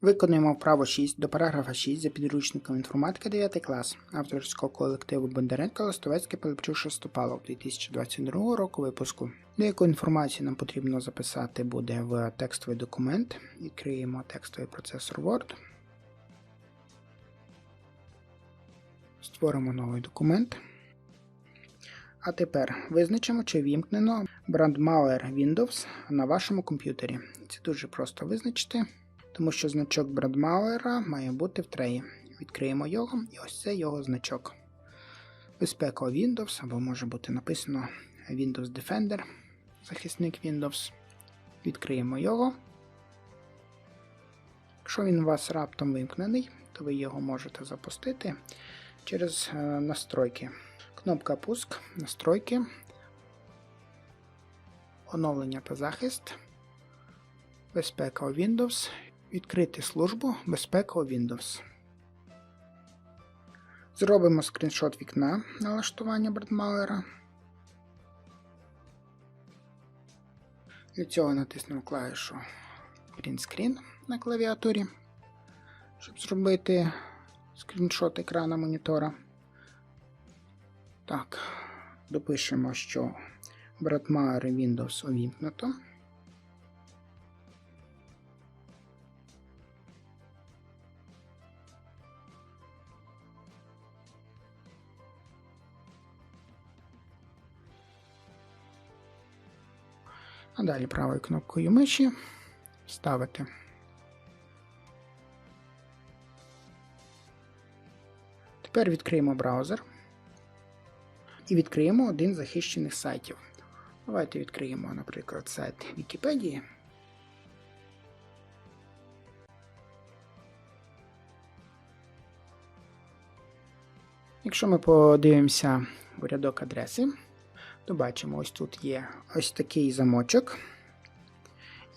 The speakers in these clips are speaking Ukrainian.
Виконуємо вправо 6 до параграфа 6 за підручником інформатика 9 клас авторського колективу Бондаренка Листовецький Пилипчук Шестопалов 2022 року випуску. Деяку інформацію нам потрібно записати буде в текстовий документ. Відкриємо текстовий процесор Word. Створимо новий документ. А тепер визначимо, чи вімкнено брандмауер Windows на вашому комп'ютері. Це дуже просто визначити тому що значок Брадмауера має бути в треї. Відкриємо його, і ось це його значок. Безпека Windows, або може бути написано Windows Defender, захисник Windows. Відкриємо його. Якщо він у вас раптом вимкнений, то ви його можете запустити через е, настройки. Кнопка Пуск, настройки, оновлення та захист, безпека Windows. Відкрити службу безпека Windows. Зробимо скріншот вікна налаштування Бредмауера. Для цього натиснемо клавішу Green Screen на клавіатурі, щоб зробити скріншот екрана монітора. Так, допишемо, що Бредмауер Windows увімкнуто. А далі правою кнопкою миші вставити. Тепер відкриємо браузер і відкриємо один з захищених сайтів. Давайте відкриємо, наприклад, сайт Вікіпедії. Якщо ми подивимося в рядок адреси, то бачимо, ось тут є ось такий замочок.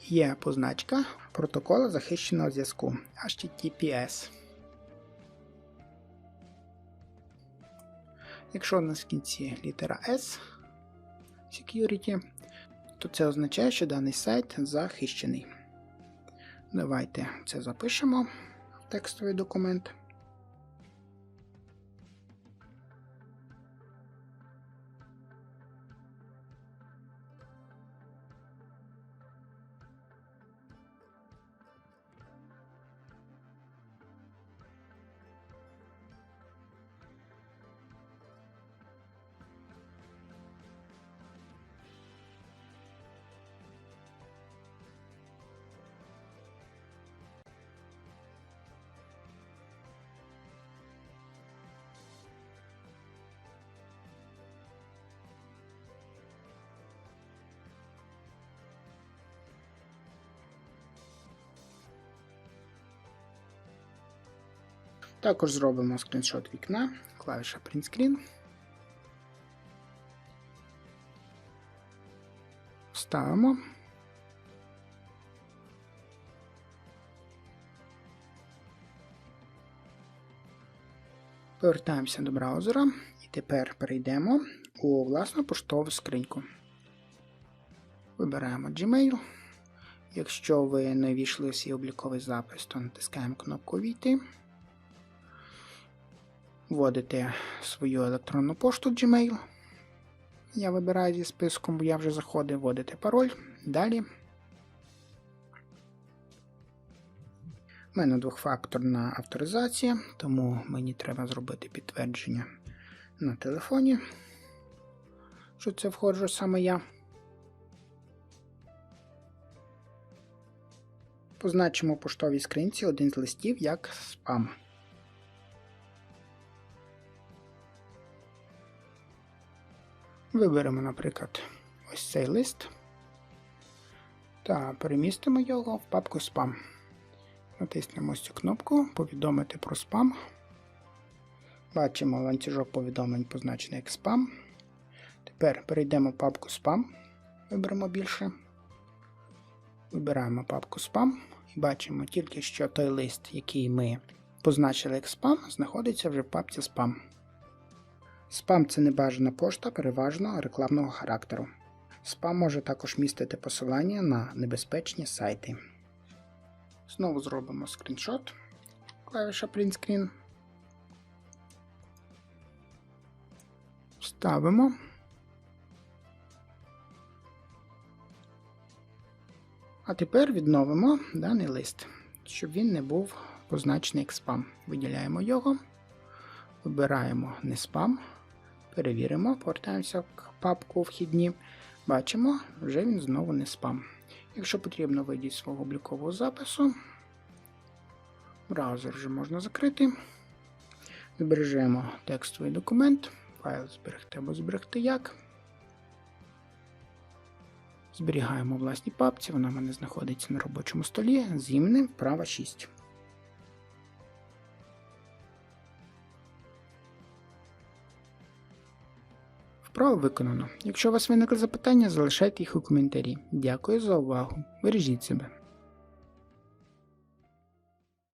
Є позначка протокола захищеного зв'язку HTTPS. Якщо у нас в кінці літера S Security, то це означає, що даний сайт захищений. Давайте це запишемо в текстовий документ. Також зробимо скріншот вікна, клавіша Print Screen. Ставимо. Повертаємося до браузера і тепер перейдемо у власну поштову скриньку. Вибираємо Gmail. Якщо ви не ввійшли свій обліковий запис, то натискаємо кнопку Війти вводите свою електронну пошту Gmail. Я вибираю зі списком, бо я вже заходив, вводите пароль. Далі. У мене двохфакторна авторизація, тому мені треба зробити підтвердження на телефоні, що це входжу саме я. Позначимо поштовій скринці один з листів як спам. Виберемо, наприклад, ось цей лист та перемістимо його в папку спам. Натиснемо цю кнопку Повідомити про спам. Бачимо ланцюжок повідомлень, позначений як спам. Тепер перейдемо в папку спам, виберемо більше. Вибираємо папку спам і бачимо тільки, що той лист, який ми позначили як спам, знаходиться вже в папці спам. Спам це небажана пошта переважно рекламного характеру. Спам може також містити посилання на небезпечні сайти. Знову зробимо скріншот. Клавіша Print Screen. Ставимо. А тепер відновимо даний лист, щоб він не був позначений як спам. Виділяємо його, вибираємо не спам, перевіримо, повертаємося в папку вхідні. Бачимо, вже він знову не спам. Якщо потрібно, вийдіть з свого облікового запису. Браузер вже можна закрити. Збережемо текстовий документ, файл зберегти або зберегти як. Зберігаємо у власній папці, вона в мене знаходиться на робочому столі з іменем права 6. Вправо виконано. Якщо у вас виникли запитання, залишайте їх у коментарі. Дякую за увагу. Бережіть себе.